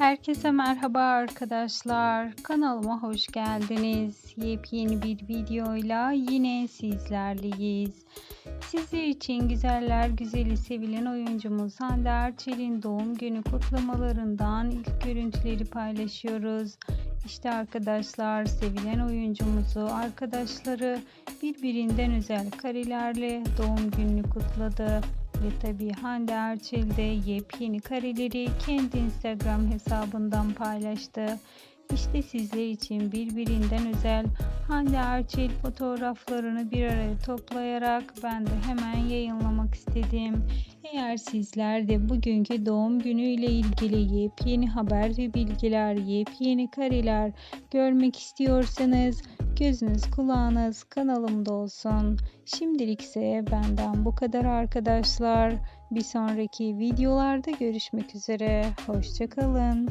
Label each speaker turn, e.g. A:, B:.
A: Herkese merhaba arkadaşlar. Kanalıma hoş geldiniz. Yepyeni bir videoyla yine sizlerleyiz. Sizler için güzeller güzeli sevilen oyuncumuz Hande Erçel'in doğum günü kutlamalarından ilk görüntüleri paylaşıyoruz. İşte arkadaşlar sevilen oyuncumuzu arkadaşları birbirinden özel karelerle doğum gününü kutladı. Ve tabi Hande Erçel de yepyeni kareleri kendi Instagram hesabından paylaştı. İşte sizler için birbirinden özel Hande Erçel fotoğraflarını bir araya toplayarak ben de hemen yayınlamak istedim. Eğer sizler de bugünkü doğum günü ile ilgili yepyeni haber ve bilgiler, yepyeni kareler görmek istiyorsanız gözünüz kulağınız kanalımda olsun. Şimdilik ise benden bu kadar arkadaşlar. Bir sonraki videolarda görüşmek üzere. Hoşçakalın.